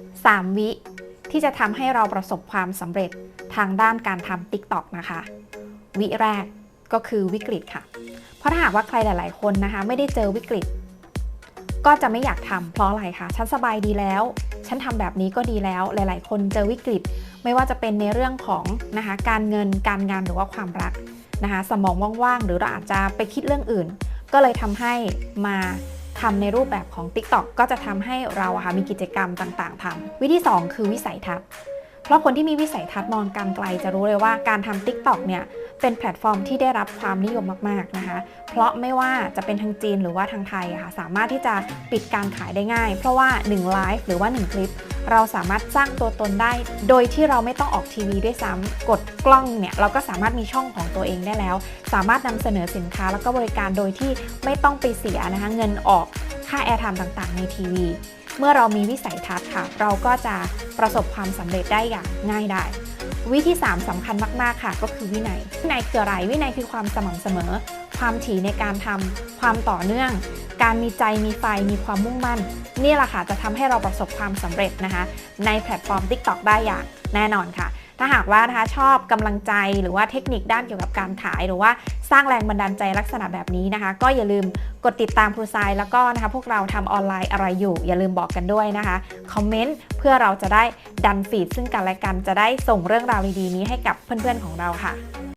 3 วิ ที่จะทำให้เราประสบความสำเร็จทางด้านการทำ TikTok นะคะ วิแรกก็คือวิกฤตค่ะ เพราะถ้าหากว่าใครหลาย ๆ คนนะคะ ไม่ได้เจอวิกฤต ก็จะไม่อยากทำเพราะอะไรคะฉันสบายดีแล้ว ฉันทำแบบนี้ก็ดีแล้วหลาย ๆ คนเจอวิกฤต ไม่ว่าจะเป็นในเรื่องของนะคะการเงินการงานหรือว่าความรักนะคะสมองว่าง ๆ หรือเราอาจจะไปคิดเรื่องอื่น ก็เลยทำให้มา ทำในรูปแบบของ TikTok ก็จะทำให้เราอะค่ะมีกิจกรรมต่างๆทำวิธี 2 คือวิสัยทัศน์ เพราะคนที่มีวิสัยทัศน์มองการไกลจะรู้เลยว่าการทำ TikTok เนี่ย เป็นแพลตฟอร์มที่ได้รับความนิยมมากๆนะคะ เพราะไม่ว่าจะเป็นทางจีนหรือว่าทางไทยค่ะสามารถที่จะปิดการขายได้ง่าย เพราะว่า1ไลฟ์หรือว่า 1 คลิป เราสามารถสร้างตัวตนได้ โดยที่เราไม่ต้องออกทีวีด้วยซ้ำกดกล้องเนี่ยเราก็สามารถมีช่องของตัวเองได้แล้ว สามารถนำเสนอสินค้าแล้วก็บริการโดยที่ไม่ต้องไปเสียนะคะเงินออกค่าแอร์ไทม์ต่างๆ ในทีวี เมื่อเรามีวิสัยทัศน์ค่ะ เราก็จะประสบความสำเร็จได้อย่างง่ายได้ วิธี 3สำคัญมากๆค่ะ ก็คือวินัย วินัยคืออะไร วินัยคือความสม่ำเสมอ ความถี่ในการทำความต่อเนื่อง การมีใจมีไฟมีความมุ่งมั่น นี่แหละค่ะจะทำให้เราประสบความสำเร็จนะคะ ในแพลตฟอร์ม TikTok ได้อย่างแน่นอนค่ะ ถ้าหากว่านะคะชอบกำลังใจหรือว่าเทคนิคด้านเกี่ยวกับการขาย หรือว่าสร้างแรงบันดาลใจลักษณะแบบนี้นะคะ ก็อย่าลืมกดติดตามครูทรายแล้วก็นะคะพวกเราทำออนไลน์อะไรอยู่ อย่าลืมบอกกันด้วยนะคะคอมเมนต์เพื่อเราจะได้ดันฟีดซึ่งกันและกันจะได้ส่งเรื่องราวดีๆนี้ให้กับเพื่อนๆของเราค่ะ